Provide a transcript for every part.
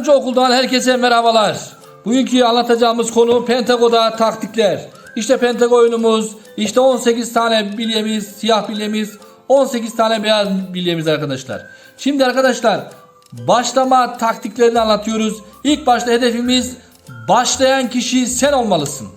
Yardımcı okuldan herkese merhabalar. Bugünkü anlatacağımız konu Pentago'da taktikler. İşte Pentago oyunumuz, işte 18 tane bilyemiz, siyah bilyemiz, 18 tane beyaz bilyemiz arkadaşlar. Şimdi arkadaşlar başlama taktiklerini anlatıyoruz. İlk başta hedefimiz başlayan kişi sen olmalısın.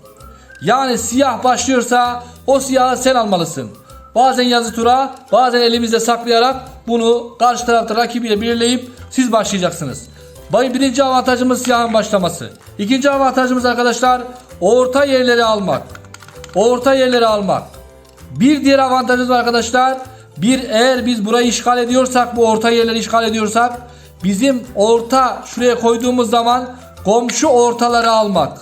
Yani siyah başlıyorsa o siyahı sen almalısın. Bazen yazı tura, bazen elimizde saklayarak bunu karşı tarafta rakibiyle belirleyip siz başlayacaksınız. Bay- Birinci avantajımız siyahın başlaması. İkinci avantajımız arkadaşlar orta yerleri almak. Orta yerleri almak. Bir diğer avantajımız arkadaşlar. Bir eğer biz burayı işgal ediyorsak, bu orta yerleri işgal ediyorsak bizim orta şuraya koyduğumuz zaman komşu ortaları almak.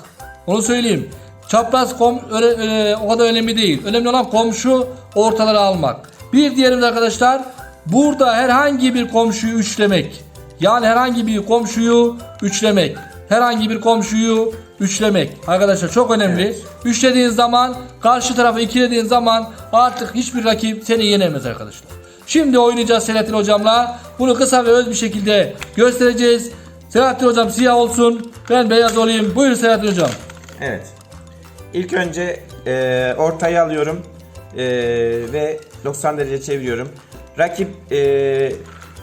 Onu söyleyeyim. Çapraz kom öyle, öyle- o kadar önemli değil. Önemli olan komşu ortaları almak. Bir diğerimiz arkadaşlar burada herhangi bir komşuyu üçlemek. Yani herhangi bir komşuyu üçlemek. Herhangi bir komşuyu üçlemek. Arkadaşlar çok önemli. Üçlediğin zaman karşı tarafı ikilediğin zaman artık hiçbir rakip seni yenemez arkadaşlar. Şimdi oynayacağız Selahattin hocamla. Bunu kısa ve öz bir şekilde göstereceğiz. Selahattin hocam siyah olsun. Ben beyaz olayım. Buyurun Selahattin hocam. Evet. İlk önce e, ortaya alıyorum e, ve 90 derece çeviriyorum. Rakip e,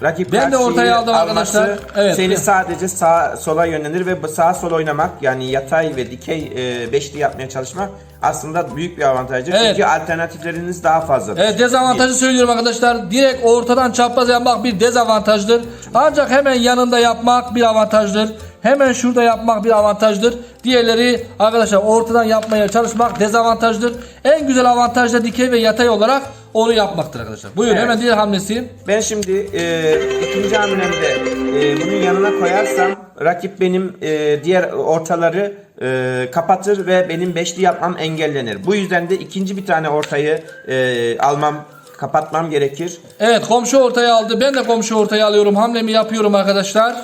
rakip Ben de ortaya aldım arkadaşlar. Evet. Seni sadece sağ sola yönlenir ve sağa sola oynamak yani yatay ve dikey e, beşli yapmaya çalışmak aslında büyük bir avantajdır. Evet. Çünkü alternatifleriniz daha fazladır. Evet dezavantajı söylüyorum arkadaşlar. Direkt ortadan çapraz yapmak bir dezavantajdır. Ancak hemen yanında yapmak bir avantajdır. Hemen şurada yapmak bir avantajdır. Diğerleri arkadaşlar ortadan yapmaya çalışmak dezavantajdır. En güzel avantaj da dikey ve yatay olarak onu yapmaktır arkadaşlar. Buyurun Evet. hemen diğer hamlesi. Ben şimdi e, ikinci hamlemde e, bunun yanına koyarsam rakip benim e, diğer ortaları e, kapatır ve benim beşli yapmam engellenir. Bu yüzden de ikinci bir tane ortayı e, almam, kapatmam gerekir. Evet komşu ortaya aldı. Ben de komşu ortaya alıyorum. Hamlemi yapıyorum arkadaşlar.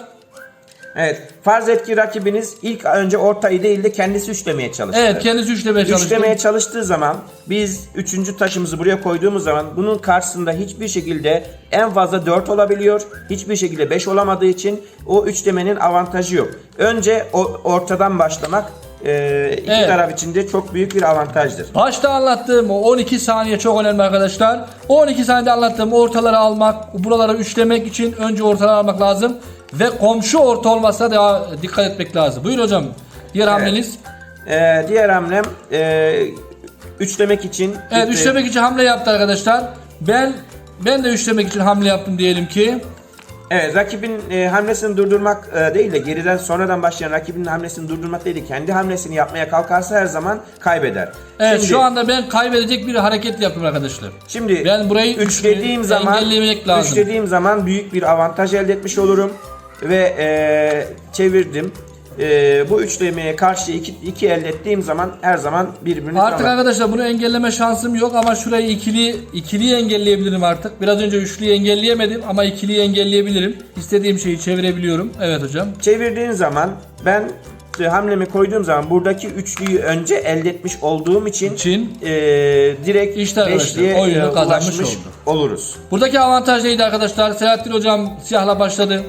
Evet, farz et ki rakibiniz ilk önce ortayı değil de kendisi üçlemeye çalıştı. Evet kendisi üçlemeye çalıştı. Üçlemeye çalıştığı zaman biz üçüncü taşımızı buraya koyduğumuz zaman bunun karşısında hiçbir şekilde en fazla 4 olabiliyor. Hiçbir şekilde 5 olamadığı için o üçlemenin avantajı yok. Önce o ortadan başlamak e, iki Evet. taraf için de çok büyük bir avantajdır. Başta anlattığım o 12 saniye çok önemli arkadaşlar. O 12 saniyede anlattığım ortaları almak, buraları üçlemek için önce ortaları almak lazım. Ve komşu orta olmazsa da dikkat etmek lazım. Buyur hocam. Diğer hamleniz. E, diğer hamlem e, üçlemek için Evet üçlemek için hamle yaptı arkadaşlar. Ben ben de üçlemek için hamle yaptım diyelim ki. Evet rakibin e, hamlesini durdurmak e, değil de geriden sonradan başlayan rakibin hamlesini durdurmak değil de kendi hamlesini yapmaya kalkarsa her zaman kaybeder. Evet Şimdi- şu anda ben kaybedecek bir hareket yaptım arkadaşlar. Şimdi Ben burayı üçlediğim üçlü- zaman engellemek lazım. üçlediğim zaman büyük bir avantaj elde etmiş olurum ve e, çevirdim. E, bu üçlemeye karşı iki, iki elde ettiğim zaman her zaman birbirini Artık tamam. arkadaşlar bunu engelleme şansım yok ama şurayı ikili ikiliyi engelleyebilirim artık. Biraz önce üçlüyü engelleyemedim ama ikiliyi engelleyebilirim. İstediğim şeyi çevirebiliyorum. Evet hocam. Çevirdiğin zaman ben e, hamlemi koyduğum zaman buradaki üçlüyü önce elde etmiş olduğum için, İçin. e, direkt İşte beşliğe oyunu e, kazanmış ulaşmış oldu. oluruz. Buradaki avantaj neydi arkadaşlar? Selahattin hocam siyahla başladı.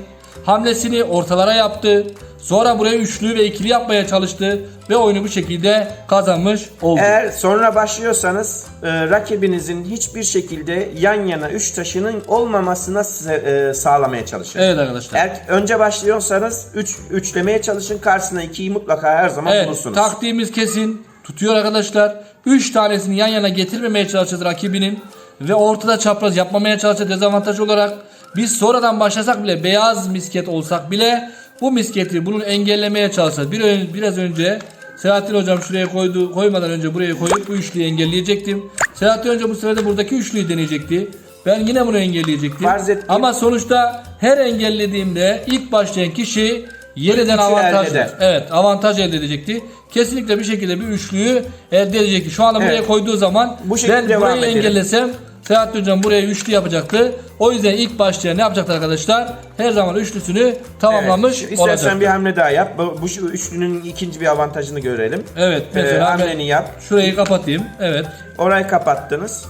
Hamlesini ortalara yaptı. Sonra buraya üçlü ve ikili yapmaya çalıştı ve oyunu bu şekilde kazanmış oldu. Eğer sonra başlıyorsanız e, rakibinizin hiçbir şekilde yan yana üç taşının olmamasına se- e, sağlamaya çalışın. Evet arkadaşlar. Eğer önce başlıyorsanız 3 üçlemeye çalışın karşısına 2'yi mutlaka her zaman Evet, bulursunuz. taktiğimiz kesin. Tutuyor arkadaşlar. 3 tanesini yan yana getirmemeye çalışacağız rakibinin. Ve ortada çapraz yapmamaya çalışacağız dezavantaj olarak. Biz sonradan başlasak bile beyaz misket olsak bile bu misketi bunun engellemeye çalışacağız. Bir ön- biraz önce Selahattin hocam şuraya koydu koymadan önce buraya koyup bu üçlüyü engelleyecektim. Selahattin hocam bu sefer de buradaki üçlüyü deneyecekti. Ben yine bunu engelleyecektim. Farz et ki- Ama sonuçta her engellediğimde ilk başlayan kişi yeniden avantaj elde eder. Evet avantaj elde edecekti. Kesinlikle bir şekilde bir üçlüyü elde edecekti. Şu anda buraya Evet. koyduğu zaman Bu şekilde ben devam burayı edelim. engellesem Selahattin Hocam buraya üçlü yapacaktı. O yüzden ilk başlayan ne yapacaktı arkadaşlar? Her zaman üçlüsünü tamamlamış Evet, İstersen olacaktı. bir hamle daha yap. Bu, bu üçlünün ikinci bir avantajını görelim. Evet Ee, mesela ben hamleni yap. şurayı kapatayım. Evet. Orayı kapattınız.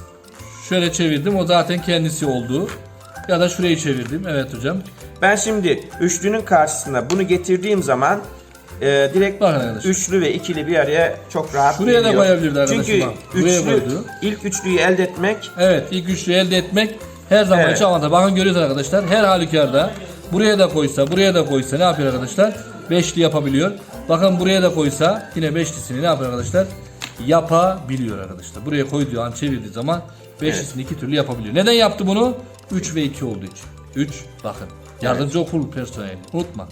Şöyle çevirdim. O zaten kendisi oldu. Ya da şurayı çevirdim. Evet hocam. Ben şimdi üçlünün karşısına bunu getirdiğim zaman e, direkt Bakın arkadaşlar. üçlü ve ikili bir araya çok rahat Şuraya da geliyor. koyabilirdi arkadaşım Çünkü bak. Buraya üçlü, koydu. ilk üçlüyü elde etmek Evet ilk üçlü elde etmek her zaman Evet. için avantaj. Bakın görüyoruz arkadaşlar her halükarda buraya da koysa buraya da koysa ne yapıyor arkadaşlar? Beşli yapabiliyor. Bakın buraya da koysa yine beşlisini ne yapıyor arkadaşlar? Yapabiliyor arkadaşlar. Buraya koyduğu an çevirdiği zaman beşlisini iki türlü yapabiliyor. Neden yaptı bunu? 3 ve 2 olduğu için. 3 bakın. Yardımcı okul personeli. Unutma.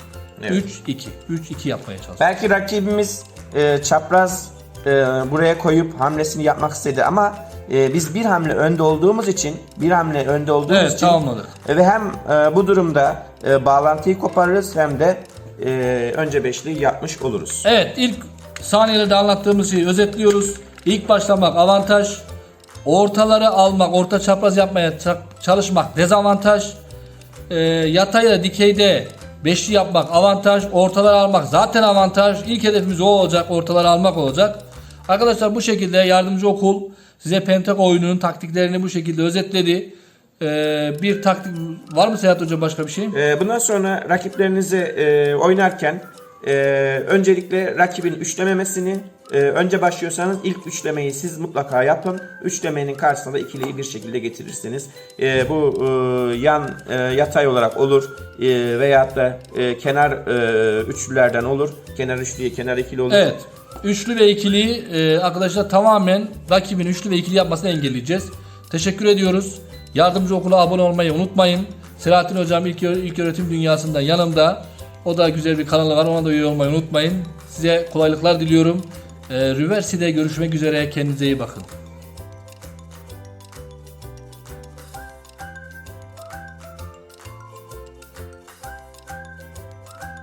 Evet. 3 2. 3 2 yapmaya çalışıyor. Belki rakibimiz e, çapraz e, buraya koyup hamlesini yapmak istedi ama e, biz bir hamle önde olduğumuz için bir hamle önde olduğumuz Evet, için tamamladık. e, ve hem e, bu durumda e, bağlantıyı koparırız hem de e, önce beşli yapmış oluruz. Evet ilk saniyelerde anlattığımız şeyi özetliyoruz. İlk başlamak avantaj. Ortaları almak, orta çapraz yapmaya ça- çalışmak dezavantaj. Ee, yatayla dikeyde beşli yapmak avantaj. Ortaları almak zaten avantaj. İlk hedefimiz o olacak. Ortaları almak olacak. Arkadaşlar bu şekilde yardımcı okul size Pentak oyununun taktiklerini bu şekilde özetledi. Ee, bir taktik var mı Seyahat Hoca başka bir şey? E, bundan sonra rakiplerinizi e, oynarken e, öncelikle rakibin üçlememesini e, önce başlıyorsanız ilk üçlemeyi siz mutlaka yapın. Üçlemenin karşısına da ikiliyi bir şekilde getirirsiniz. E, bu e, yan e, yatay olarak olur e, veyahut da e, kenar üçlülerden olur. Kenar üçlüye kenar ikili olur. Evet. Üçlü ve ikili e, arkadaşlar tamamen rakibin üçlü ve ikili yapmasını engelleyeceğiz. Teşekkür ediyoruz. Yardımcı okula abone olmayı unutmayın. Selahattin Hocam ilk, ilk öğretim dünyasında yanımda. O da güzel bir kanalı var. Ona da üye olmayı unutmayın. Size kolaylıklar diliyorum. E, Rüversi'de görüşmek üzere. Kendinize iyi bakın.